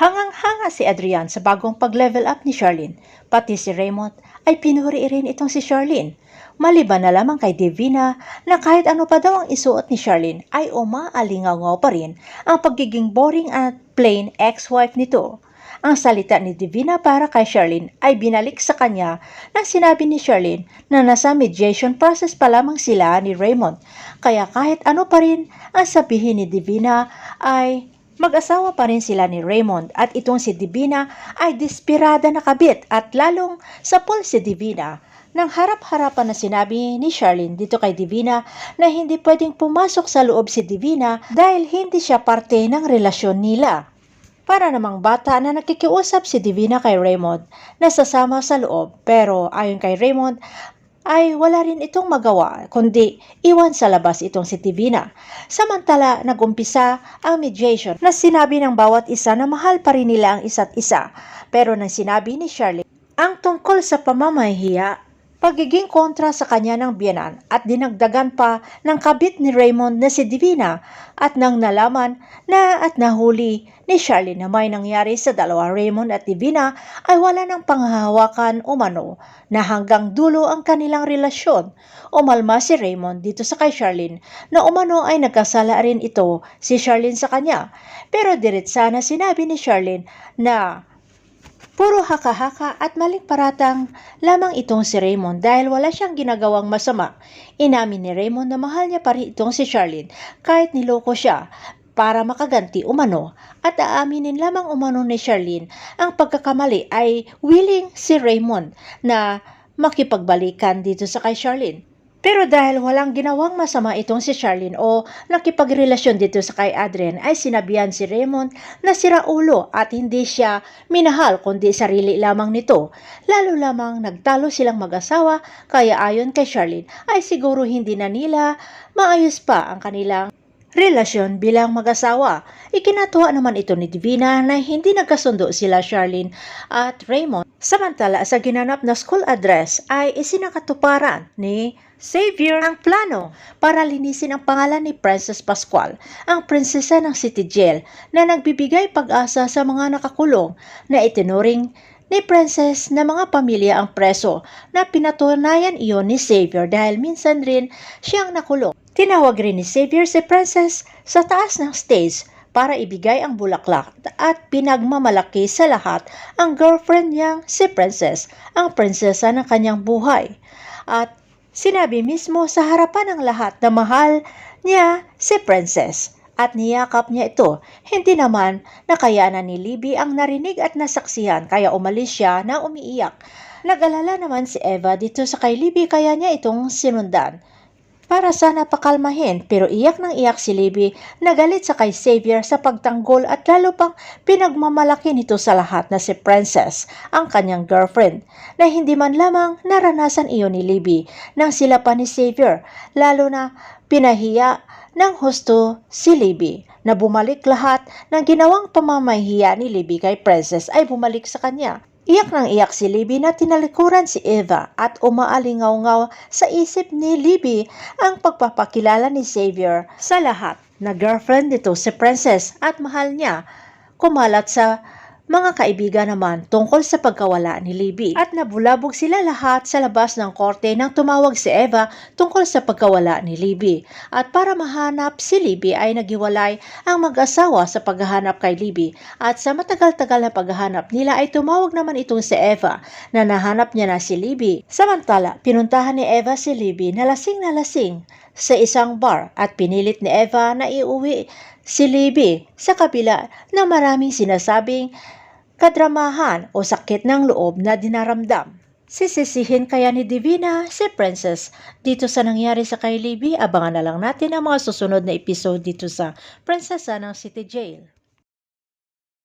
Hangang-hanga si Adrian sa bagong pag-level up ni Charlene. Pati si Raymond ay pinuri rin itong si Charlene. Maliban na lamang kay Divina na kahit ano pa daw ang isuot ni Charlene ay umaalingaw pa rin ang pagiging boring at plain ex-wife nito. Ang salita ni Divina para kay Charlene ay binalik sa kanya nang sinabi ni Charlene na nasa mediation process pa lamang sila ni Raymond. Kaya kahit ano pa rin ang sabihin ni Divina ay Mag-asawa pa rin sila ni Raymond at itong si Divina ay desperada na kabit at lalong sa pool si Divina nang harap-harapan na sinabi ni Charlene dito kay Divina na hindi pwedeng pumasok sa loob si Divina dahil hindi siya parte ng relasyon nila. Para namang bata na nakikiusap si Divina kay Raymond na sasama sa loob pero ayon kay Raymond ay wala rin itong magawa kundi iwan sa labas itong si Divina. Samantala nagumpisa ang mediation na sinabi ng bawat isa na mahal pa rin nila ang isa't isa. Pero nang sinabi ni Charlie ang tungkol sa pamamahiya pagiging kontra sa kanya ng biyanan at dinagdagan pa ng kabit ni Raymond na si Divina at nang nalaman na at nahuli ni Charlie na may nangyari sa dalawa Raymond at Divina ay wala ng panghahawakan umano na hanggang dulo ang kanilang relasyon. Umalma si Raymond dito sa kay Charlene na umano ay nagkasala rin ito si Charlene sa kanya. Pero diretsa na sinabi ni Charlene na Puro haka-haka at maling paratang lamang itong si Raymond dahil wala siyang ginagawang masama. Inamin ni Raymond na mahal niya pa rin itong si Charlene kahit niloko siya para makaganti umano at aaminin lamang umano ni Charlene ang pagkakamali ay willing si Raymond na makipagbalikan dito sa kay Charlene. Pero dahil walang ginawang masama itong si Charlene o nakipagrelasyon dito sa kay Adrian ay sinabihan si Raymond na sira ulo at hindi siya minahal kundi sarili lamang nito. Lalo lamang nagtalo silang mag-asawa kaya ayon kay Charlene ay siguro hindi na nila maayos pa ang kanilang relasyon bilang mag-asawa. Ikinatuwa naman ito ni Divina na hindi nagkasundo sila Charlene at Raymond. Samantala sa ginanap na school address ay isinakatuparan ni Xavier ang plano para linisin ang pangalan ni Princess Pascual, ang prinsesa ng City Jail na nagbibigay pag-asa sa mga nakakulong na itinuring ni Princess na mga pamilya ang preso na pinatunayan iyon ni Xavier dahil minsan rin siyang nakulong. Tinawag rin ni Xavier si Princess sa taas ng stage para ibigay ang bulaklak at pinagmamalaki sa lahat ang girlfriend niyang si Princess, ang prinsesa ng kanyang buhay. At sinabi mismo sa harapan ng lahat na mahal niya si Princess at niyakap niya ito. Hindi naman nakayanan ni Libby ang narinig at nasaksihan kaya umalis siya na umiiyak. Nag-alala naman si Eva dito sa kay Libby kaya niya itong sinundan para sana pakalmahin pero iyak ng iyak si Libby na galit sa kay Xavier sa pagtanggol at lalo pang pinagmamalaki nito sa lahat na si Princess, ang kanyang girlfriend, na hindi man lamang naranasan iyon ni Libby nang sila pa ni Xavier, lalo na pinahiya ng husto si Libby na bumalik lahat ng ginawang pamamahiya ni Libby kay Princess ay bumalik sa kanya. Iyak nang iyak si Libby na tinalikuran si Eva at umaalingaw-ngaw sa isip ni Libby ang pagpapakilala ni Xavier sa lahat na girlfriend nito si Princess at mahal niya. Kumalat sa mga kaibigan naman tungkol sa pagkawala ni Libby. At nabulabog sila lahat sa labas ng korte nang tumawag si Eva tungkol sa pagkawala ni Libby. At para mahanap si Libby ay naghiwalay ang mag-asawa sa paghahanap kay Libby. At sa matagal-tagal na paghahanap nila ay tumawag naman itong si Eva na nahanap niya na si Libby. Samantala, pinuntahan ni Eva si Libby na lasing na lasing sa isang bar at pinilit ni Eva na iuwi si Libby sa kabila ng maraming sinasabing kadramahan o sakit ng loob na dinaramdam. Sisisihin kaya ni Divina si Princess dito sa nangyari sa kay Libby. Abangan na lang natin ang mga susunod na episode dito sa Prinsesa ng City Jail.